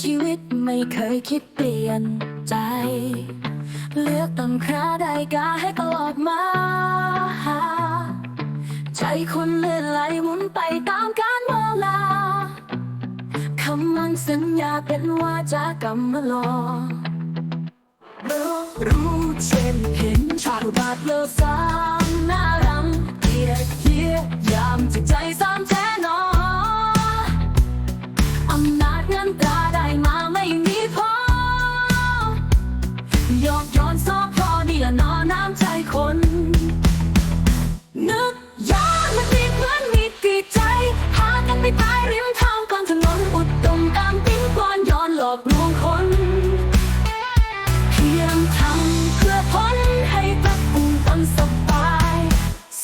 ชีวิตไม่เคยคิดเปลี่ยนใจ เลือกตั้งคราใดกาให้ตลอดมา ใจคุณเลื่อนไหลหมุนไปตามกาลเวลาคำมันสัญญาเป็นว่าจากรรมลอรู้รู้เช่นเห็นชาติบาดเลือสา อนหลอกลวงคนเพียงทำเพื่อพ้นให้ตระกูลตนสบาย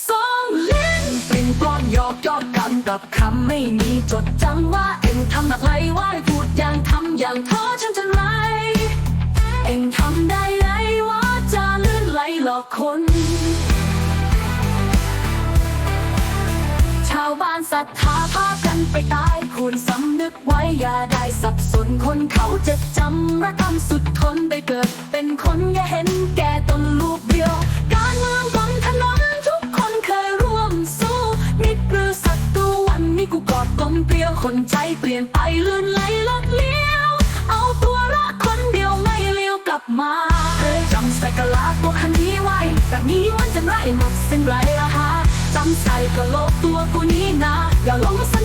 สองลิ้นเป็นกลอนหยอกยอกกันกับคำไม่มีจดจำว่าเอ็งทำอะไรว่าพูดอย่างทำอย่างท้อฉันจะไรเอ็งทำได้ไรว่าจะลื่นไหลหลอกคนชาวบ้านศรัทธา กันไปตายควรสำนึกไว้อย่าได้สับสนคนเขาจะจำระกำสุดทนไปเกิด เป็นคนอย่าเห็นแก่ตนลูกเดียว การเมืองบนถนนทุกคนเคยร่วมสู้มิตรหรือศัตรูวันนี้กูกอดกลมเกลียวคนใจเปลี่ยนไปลื่นไหลลดเลี้ยว เอาตัวรักคนเดียวไม่เลี้ยวกลับมาเคยจำใส่กะลาตัวคันนี้ไว้แบบนี้มันจะไรหมดสิ้นไรละฮะจำใส่กะโหลกตัวกูนี้นะอย่าหลงสั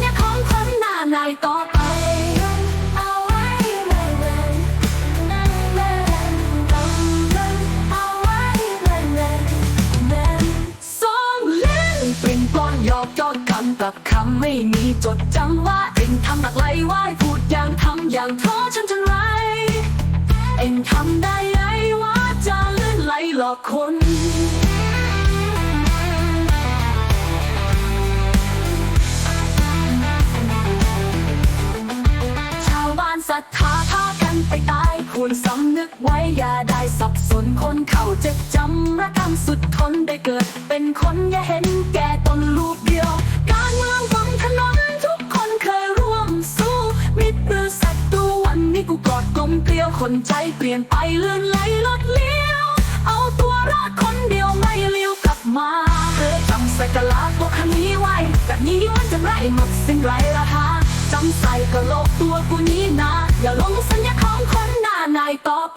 ยอกยอดกันกับคำไม่มีจดจำว่าเอ็งทำอะไรไหวพูดอย่างทำอย่างท้อฉันจะไร เอ็งทำได้ไรว่าจะเลื่อนไหลหลอกคนชาวบ้านศรัทธาพากันไปตายควรสำนึกไว้ อย่าได้สับสนคนเขาเจ็บจำระกำสุดทนได้เกิด เป็นคนอย่าเห็น ยวคนใจเปลี่ยนไปเลื่อนไหลลดเลี้ยว เอาตัวรักคนเดียวไม่เลี้ยวกลับมาเธอจำใส่กะลาตัวคันนี้ไว้แบบนี้มันจะไรหมดสิ้นไรละฮะจำใส่กะโหลกตัวกูนี้นะ อย่าลงสัญญาของคนหน้านายต่อไป